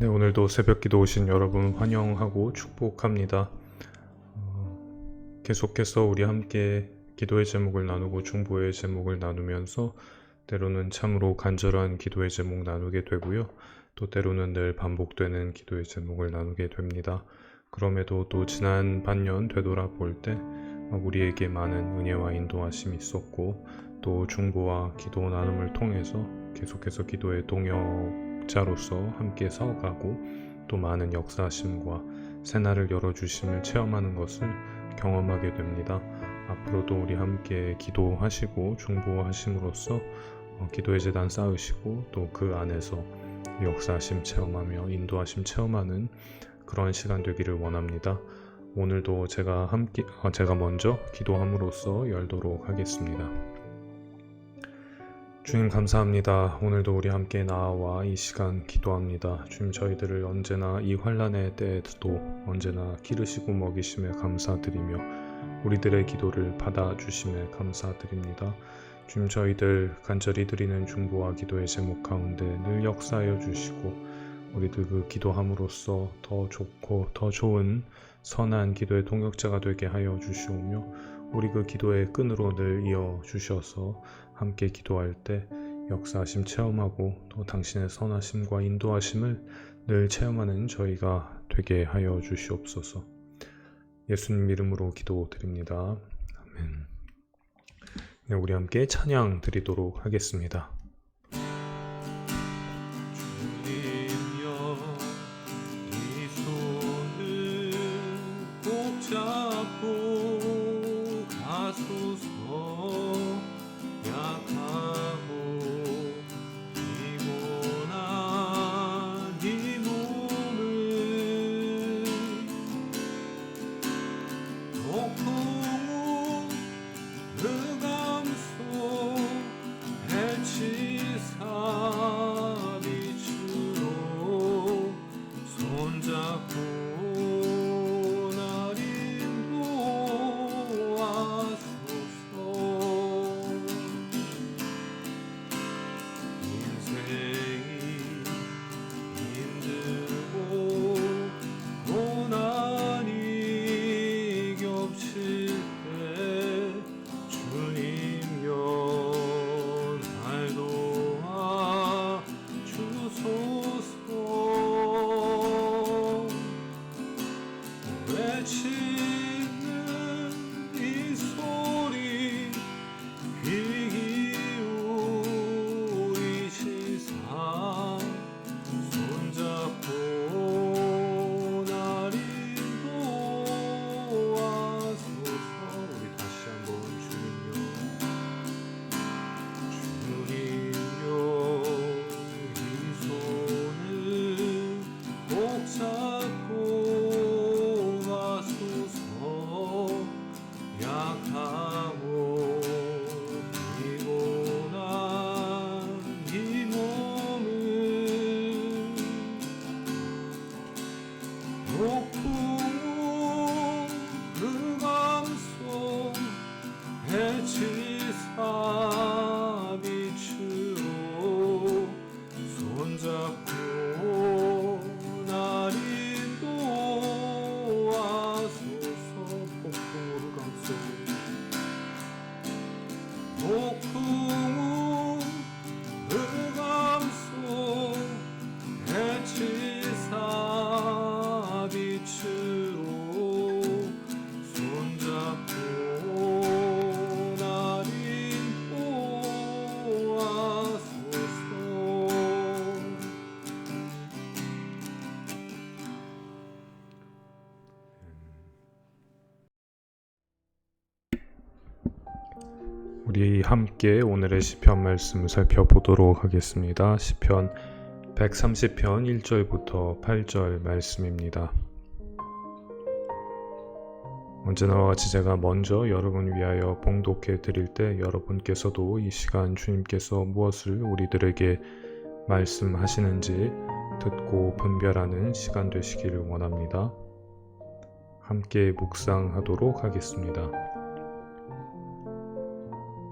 네, 오늘도 새벽 기도 오신 여러분 환영하고 축복합니다. 어, 계속해서 우리 함께 기도의 제목을 나누고 중보의 제목을 나누면서 때로는 참으로 간절한 기도의 제목 나누게 되고요. 또 때로는 늘 반복되는 기도의 제목을 나누게 됩니다. 그럼에도 또 지난 반년 되돌아볼 때 우리에게 많은 은혜와 인도하심이 있었고 또 중보와 기도 나눔을 통해서 계속해서 기도의 동역 자로서 함께 서가고 또 많은 역사하심과 새날을 열어주심을 체험하는 것을 경험하게 됩니다. 앞으로도 우리 함께 기도하시고 중보하심으로써 어, 기도의 재단 쌓으시고 또 그 안에서 역사하심 체험하며 인도하심 체험하는 그런 시간 되기를 원합니다. 오늘도 제가 함께 어, 제가 먼저 기도함으로써 열도록 하겠습니다. 주님 감사합니다. 오늘도 우리 함께 나와 이 시간 기도합니다. 주님 저희들을 언제나 이 환란의 때에도 언제나 기르시고 먹이심에 감사드리며 우리들의 기도를 받아주심에 감사드립니다. 주님 저희들 간절히 드리는 중보와 기도의 제목 가운데 늘 역사하여 주시고 우리들 그 기도함으로써 더 좋고 더 좋은 선한 기도의 동역자가 되게 하여 주시오며 우리 그 기도의 끈으로 늘 이어 주셔서 함께 기도할 때 역사하심 체험하고 또 당신의 선하심과 인도하심을 늘 체험하는 저희가 되게 하여 주시옵소서. 예수님 이름으로 기도드립니다. 아멘. 네, 우리 함께 찬양 드리도록 하겠습니다. 함께 오늘의 시편 말씀 살펴보도록 하겠습니다. 시편 130편 1절부터 8절 말씀입니다. 언제나와 같이 제가 먼저 여러분 위하여 봉독해 드릴 때 여러분께서도 이 시간 주님께서 무엇을 우리들에게 말씀하시는지 듣고 분별하는 시간 되시기를 원합니다. 함께 묵상하도록 하겠습니다.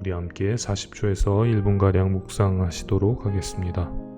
우리 함께 40초에서 1분가량 묵상하시도록 하겠습니다.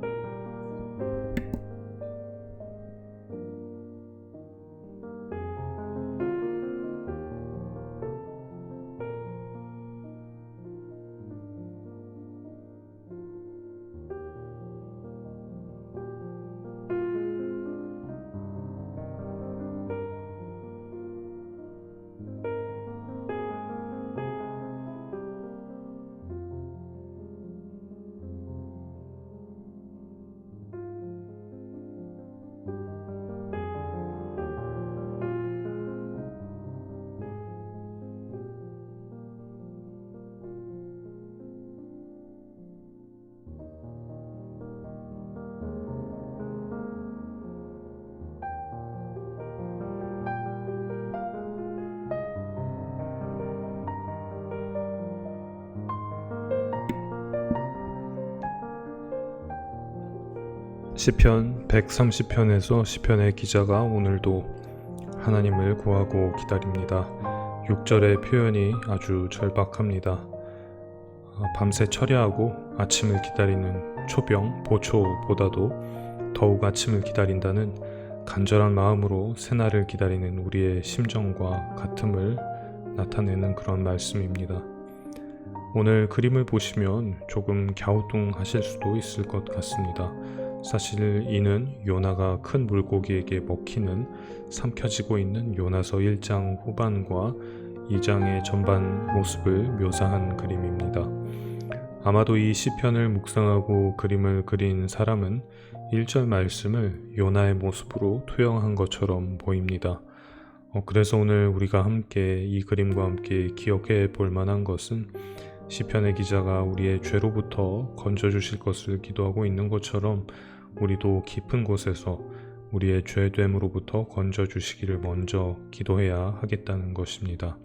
시편 130편에서 시편의 기자가 오늘도 하나님을 구하고 기다립니다. 6절의 표현이 아주 절박합니다. 아, 밤새 철야하고 아침을 기다리는 초병, 보초보다도 더욱 아침을 기다린다는 간절한 마음으로 새날을 기다리는 우리의 심정과 같음을 나타내는 그런 말씀입니다. 오늘 그림을 보시면 조금 갸우뚱하실 수도 있을 것 같습니다. 사실 이는 요나가 큰 물고기에게 먹히는 삼켜지고 있는 요나서 1장 후반과 2장의 전반 모습을 묘사한 그림입니다. 아마도 이 시편을 묵상하고 그림을 그린 사람은 1절 말씀을 요나의 모습으로 투영한 것처럼 보입니다. 어, 그래서 오늘 우리가 함께 이 그림과 함께 기억해 볼 만한 것은 시편의 기자가 우리의 죄로부터 건져 주실 것을 기도하고 있는 것처럼 우리도 깊은 곳에서 우리의 죄됨으로부터 건져 주시기를 먼저 기도해야 하겠다는 것입니다.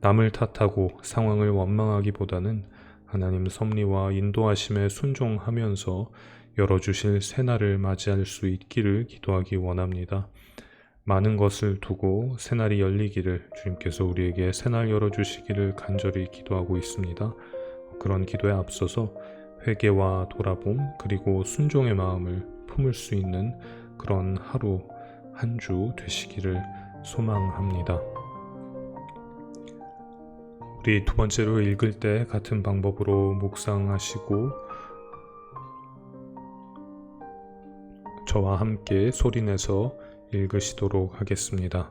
남을 탓하고 상황을 원망하기보다는 하나님 섭리와 인도하심에 순종하면서 열어주실 새날을 맞이할 수 있기를 기도하기 원합니다. 많은 것을 두고 새날이 열리기를 주님께서 우리에게 새날 열어주시기를 간절히 기도하고 있습니다. 그런 기도에 앞서서 회개와 돌아봄 그리고 순종의 마음을 품을 수 있는 그런 하루 한 주 되시기를 소망합니다. 우리 두 번째로 읽을 때 같은 방법으로 묵상하시고 저와 함께 소리내서 읽으시도록 하겠습니다.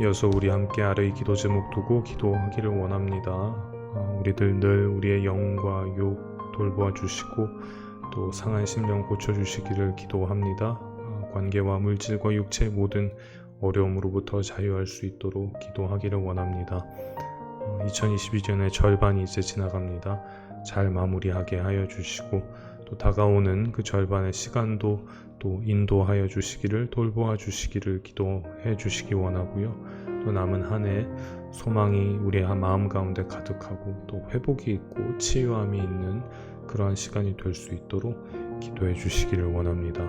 이어서 우리 함께 아래의 기도 제목 두고 기도하기를 원합니다. 어, 우리들 늘 우리의 영과 육 돌보아 주시고 또 상한 심령 고쳐 주시기를 기도합니다. 어, 관계와 물질과 육체의 모든 어려움으로부터 자유할 수 있도록 기도하기를 원합니다. 2022년의 절반이 이제 지나갑니다. 잘 마무리하게 하여 주시고 또 다가오는 그 절반의 시간도 또 인도하여 주시기를 돌보아 주시기를 기도해 주시기 원하고요. 또 남은 한 해 소망이 우리의 마음 가운데 가득하고 또 회복이 있고 치유함이 있는 그러한 시간이 될 수 있도록 기도해 주시기를 원합니다.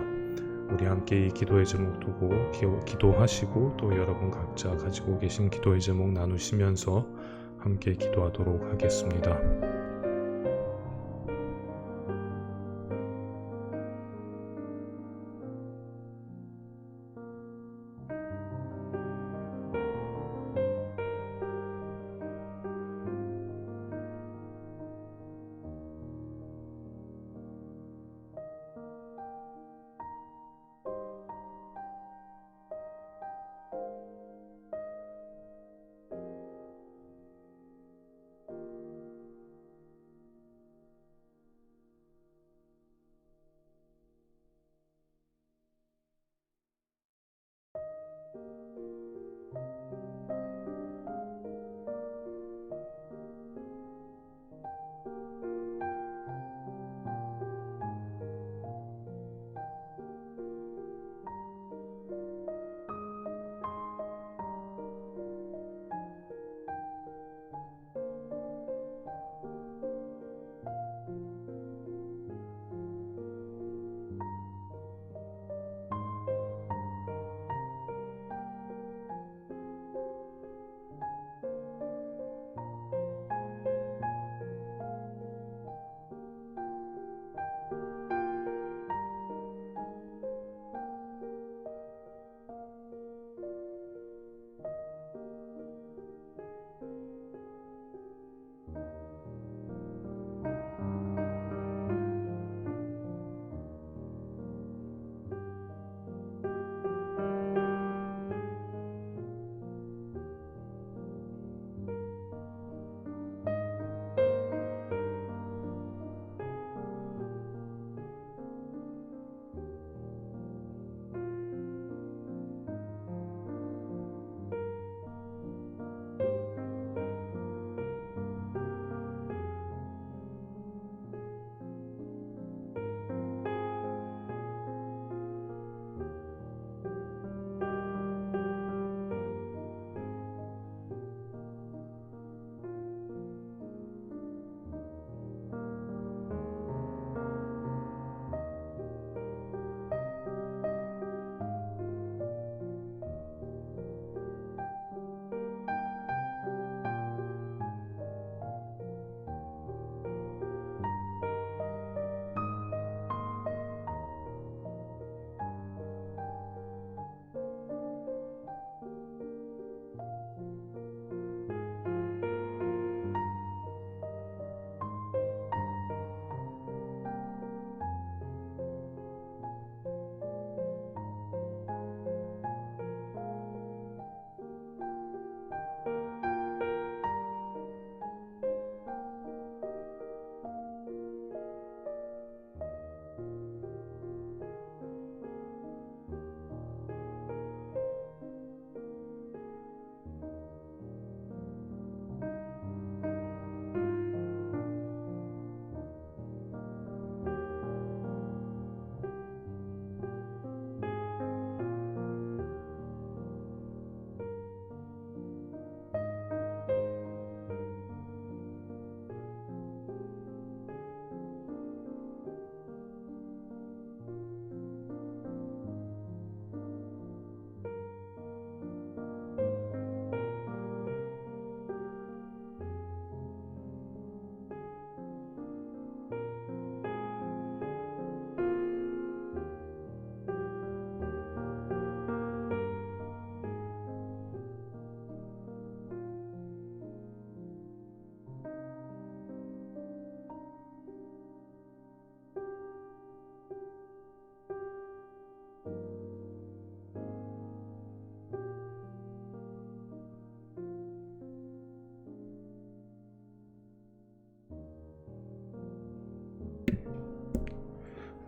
우리 함께 이 기도의 제목 두고 기- 기도하시고 또 여러분 각자 가지고 계신 기도의 제목 나누시면서 함께 기도하도록 하겠습니다.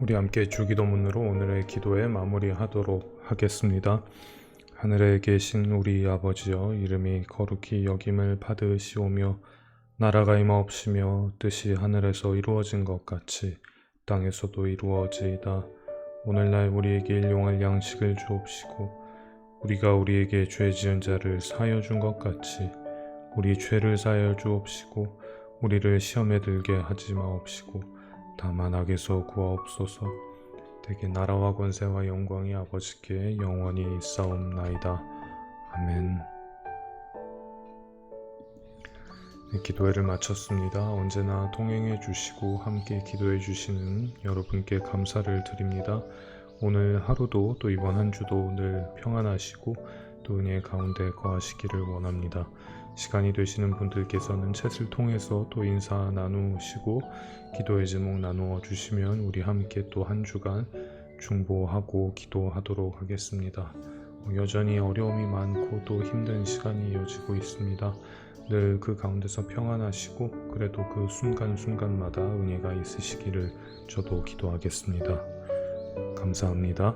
우리 함께 주기도문으로 오늘의 기도에 마무리하도록 하겠습니다. 하늘에 계신 우리 아버지여 이름이 거룩히 여김을 받으시오며 나라가 임하옵시며 뜻이 하늘에서 이루어진 것 같이 땅에서도 이루어지이다. 오늘날 우리에게 일용할 양식을 주옵시고 우리가 우리에게 죄 지은 자를 사하여 준 것 같이 우리 죄를 사하여 주옵시고 우리를 시험에 들게 하지 마옵시고 다만 악에서 구하옵소서 대개 나라와 권세와 영광이 아버지께 영원히 있사옵나이다. 아멘 네, 기도회를 마쳤습니다. 언제나 동행해 주시고 함께 기도해 주시는 여러분께 감사를 드립니다. 오늘 하루도 또 이번 한 주도 늘 평안하시고 또 은혜 가운데 거하시기를 원합니다. 시간이 되시는 분들께서는 챗을 통해서 또 인사 나누시고 기도의 제목 나누어 주시면 우리 함께 또 한 주간 중보하고 기도하도록 하겠습니다. 어, 여전히 어려움이 많고 또 힘든 시간이 이어지고 있습니다. 늘 그 가운데서 평안하시고 그래도 그 순간순간마다 은혜가 있으시기를 저도 기도하겠습니다. 감사합니다.